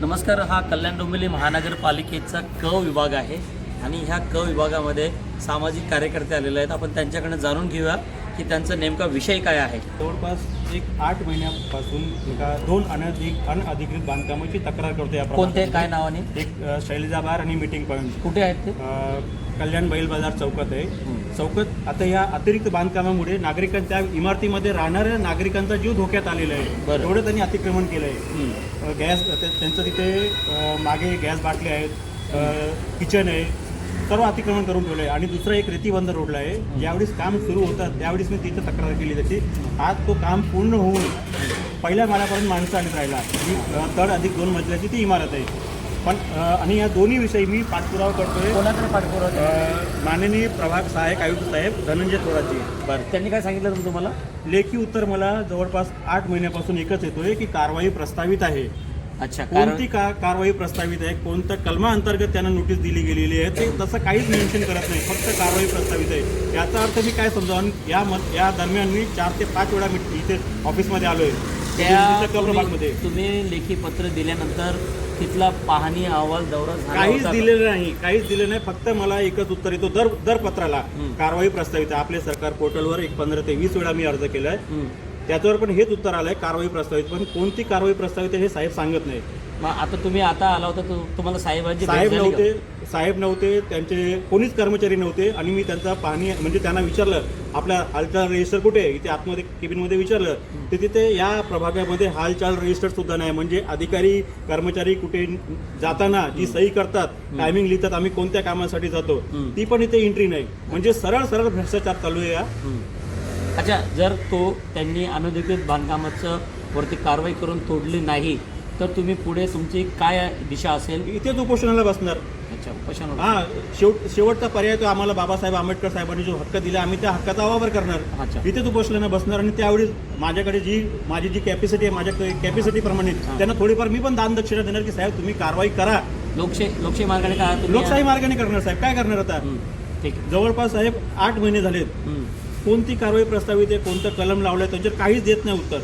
नमस्कार हा कल्याण डोंबिवली महानगरपालिकेचा क विभाग आहे आणि ह्या क विभागामध्ये सामाजिक कार्यकर्ते आलेले आहेत. आपण त्यांच्याकडनं जाणून घेऊया की त्यांचा नेमका विषय काय आहे. जवळपास एक आठ महिन्यापासून एका दोन अनधिक अनधिकृत बांधकामाची तक्रार करतो या कोणते. काय नावाने एक अ, शैलजा बार आणि मीटिंग पॉईंट कुठे आहेत ते? कल्याण बैल बाजार चौकात आहे. चौकात. आता या अतिरिक्त बांधकामामुळे नागरिकां त्या इमारतीमध्ये राहणाऱ्या नागरिकांचा जीव धोक्यात आलेला आहे. बरं. एवढं त्यांनी अतिक्रमण केलं आहे. गॅस त्या- त्यांचं तिथे मागे गॅस बाटले आहेत. किचन आहे. सर्व अतिक्रमण करून ठेवलं आहे आणि दुसरं एक रेतीबंद रोडला आहे. ज्यावेळेस काम सुरू होतं त्यावेळेस मी तिथे तक्रार केली त्याची. आज तो काम पूर्ण होऊन पहिल्या माळ्यापर्यंत माणसं आणत राहिला ही तड अधिक दोन मजल्याची ती इमारत आहे. पण आणि या दोन्ही विषयी मी पाठपुरावा करतोय. कोणाकडे पाठपुरावा अ? माननीय प्रभाग सहाय्यक आयुक्त साहेब धनंजय थोराची बरं. त्यांनी काय सांगितलं होतं तुम्हाला? लेखी उत्तर मला जवळपास आठ महिन्यापासून एकच येतोय की कारवाई प्रस्तावित आहे. अच्छा कारण कोणती का कारवाई प्रस्तावित आहे? कोणत्या कलमा अंतर्गत त्यांना नोटीस दिली गेलेली आहे? ते तसं काहीच मेन्शन करत नाही फक्त कारवाई प्रस्तावित आहे. याचा अर्थ मी काय समजावून या मत या दरम्यान मी चार ते पाच वेळा मी इथे ऑफिसमध्ये आलोय. त्या तुम्ही- तुम्ही लेखी पत्र दिल्यानंतर तिथला पाहणी अहवाल दौरा झाला काहीच होता का? दिलेलं नाही काहीच दिलं नाही फक्त मला एकच उत्तर येतो दर दर पत्राला. कारवाई प्रस्तावित आहे आपले सरकार पोर्टलवर एक पंधरा ते वीस वेळा मी अर्ज केलाय. त्याच्यावर पण हेच उत्तर आलंय कारवाई प्रस्तावित. पण कोणती कारवाई प्रस्तावित आहे हे साहेब सांगत नाही मग आता तुम्ही आता आला होता तु- तुम्हाला साहेबांची भेट साहेब झाली का? नव्हते साहेब नव्हते त्यांचे कोणीच कर्मचारी नव्हते आणि मी त्यांचा पाहणी म्हणजे त्यांना विचारलं आपला हालचाल रजिस्टर कुठे आहे? इथे आतमध्ये केबिनमध्ये विचारलं. तर तिथे या प्रभागामध्ये हालचाल रजिस्टर सुद्धा नाही. म्हणजे अधिकारी कर्मचारी कुठे जाताना जी सही करतात टायमिंग लिहितात आम्ही कोणत्या कामासाठी जातो हम्म. ती पण इथे एंट्री नाही. म्हणजे सरळ सरळ भ्रष्टाचार चालू आहे या. अच्छा जर तो त्यांनी अनधिकृत बांधकामाचं वरती कारवाई करून तोडली नाही तर तुम्ही पुढे तुमची काय दिशा असेल इथेच उपोषणाला बसणार अच्छा कशावर हा शेवट शेवटचा पर्याय तो आम्हाला बाबासाहेब आंबेडकर साहेबांनी जो हक्क दिला आम्ही त्या हक्काचा वापर करणार अच्छा. इथे तू बसल्यानं बसणार आणि त्यावेळी माझ्याकडे जी माझी जी कॅपॅसिटी आहे माझ्या कॅपॅसिटी प्रमाणे हा. त्यांना थोडीफार मी पण दान दक्षिणा देणार की साहेब तुम्ही कारवाई करा लोकशाही लोकशाही मार्गाने काय लोकशाही मार्गाने करणार साहेब काय करणार आता. ठीक जवळपास साहेब आठ महिने झालेत. कोणती कारवाई प्रस्तावित आहे कोणतं कलम लावलं आहे त्यांच्यावर काहीच देत नाही उत्तर.